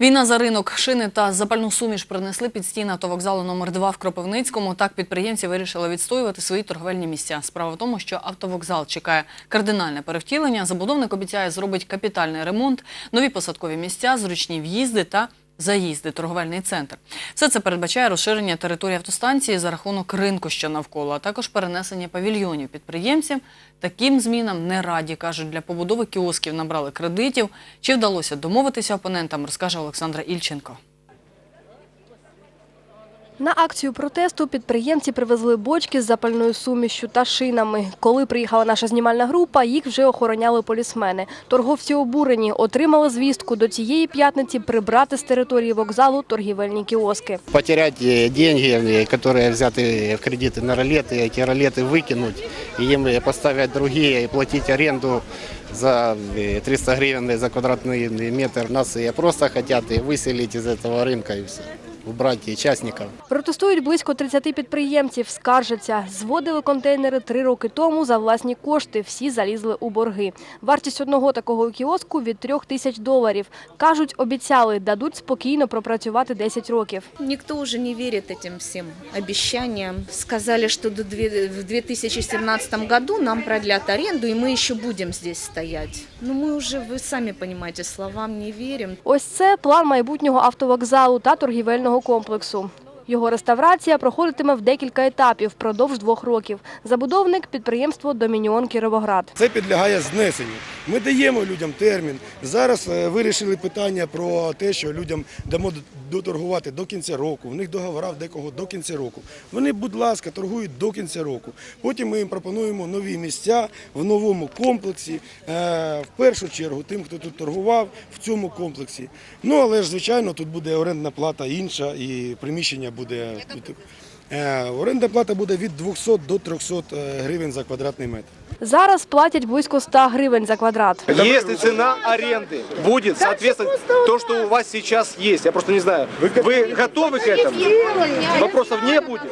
Війна за ринок шини та запальну суміш принесли під стіни автовокзалу номер 2 в Кропивницькому. Так підприємці вирішили відстоювати свої торговельні місця. Справа в тому, що автовокзал чекає кардинальне перевтілення. Забудовник обіцяє зробити капітальний ремонт, нові посадкові місця, зручні в'їзди та заїзди, торговельний центр. Все це передбачає розширення території автостанції за рахунок ринку, що навколо, а також перенесення павільйонів підприємців. Таким змінам не раді, кажуть, для побудови кіосків набрали кредитів. Чи вдалося домовитися опонентам, розкаже Олександра Ільченко. На акцію протесту підприємці привезли бочки з запальною сумішю та шинами. Коли приїхала наша знімальна група, їх вже охороняли полісмени. Торговці обурені, отримали звістку до цієї п'ятниці прибрати з території вокзалу торгівельні кіоски. потерять э, деньги, э, которые взяты в кредиты на ролеты, эти ролеты выкинуть, и им э, поставить другие и платить аренду за э, 300 гривен за квадратный метр. Нас и просто хотят и выселить из этого рынка и все, убрать и частников. Протестують близько 30 підприємців, скаржаться. Зводили контейнери три роки тому за власні кошти. Всі залізли у борги. Вартість одного такого кіоску від трьох тисяч доларів. Кажуть, обіцяли, дадуть спокійно пропрацювати 10 років. Никто уже не верит этим всем обещаниям. Сказали, что до две- в 2017 году нам продлят аренду, и мы еще будем здесь стоять. Но мы уже, вы сами понимаете, словам не верим. Ось це план майбутнього автовокзалу та торгівельного комплексу. Його реставрація проходитиме в декілька етапів впродовж двох років. Забудовник – підприємство «Домініон Кіровоград». Це підлягає знесенню. Ми даємо людям термін. Зараз е, вирішили питання про те, що людям дамо доторгувати до кінця року. В них договора в декого до кінця року. Вони, будь ласка, торгують до кінця року. Потім ми їм пропонуємо нові місця в новому комплексі. е, В першу чергу тим, хто тут торгував в цьому комплексі. Ну але ж звичайно тут буде орендна плата інша і приміщення буде. буде Орендна плата буде від 200 до 300 гривень за квадратний метр. Зараз платять близько 100 гривень за квадрат. Если цена аренды будет соответствовать то, что у вас сейчас есть, я просто не знаю, вы готовы к этому? Вопросов не будет?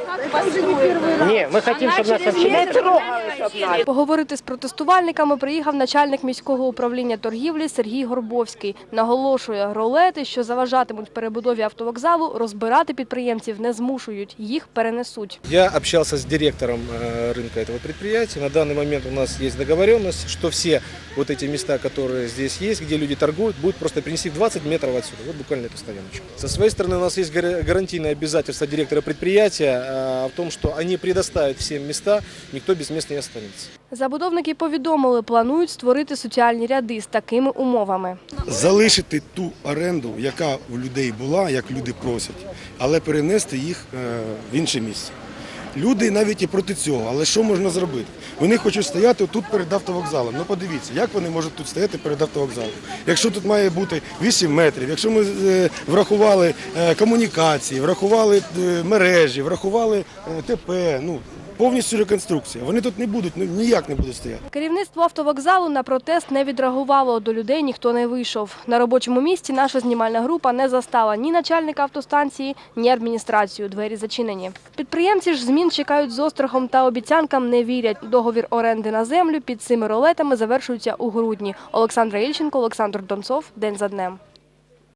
Поговорити з протестувальниками приїхав начальник міського управління торгівлі Сергій Горбовський. Наголошує, ролети, що заважатимуть перебудові автовокзалу, розбирати підприємців не змушують, їх перенесуть. Я общался с директором э, рынка этого предприятия. На данный момент у нас есть договоренность, что все вот эти места, которые здесь есть, где люди торгуют, будут просто принести в 20 метров отсюда. Вот буквально эту стояночку. Со своей стороны у нас есть гар- гарантийное обязательство директора предприятия э, в том, что они предоставят всем места, никто без мест не останется. Забудовники повідомили, планують створити соціальні ряди з такими умовами. залишити ту оренду, яка у людей була, як люди просять, але перенести їх е, в інше місце. Люди навіть і проти цього, але що можна зробити? Вони хочуть стояти тут перед автовокзалом. Ну подивіться, як вони можуть тут стояти перед автовокзалом. Якщо тут має бути 8 метрів, якщо ми е, врахували е, комунікації, врахували мережі, врахували ТП, ну повністю реконструкція. Вони тут не будуть, ну ніяк не будуть стояти. Керівництво автовокзалу на протест не відреагувало. До людей ніхто не вийшов. На робочому місці наша знімальна група не застала ні начальника автостанції, ні адміністрацію. Двері зачинені. Підприємці ж змін чекають з острахом та обіцянкам не вірять. Договір оренди на землю під цими ролетами завершується у грудні. Олександра Ільченко, Олександр Донцов. День за днем.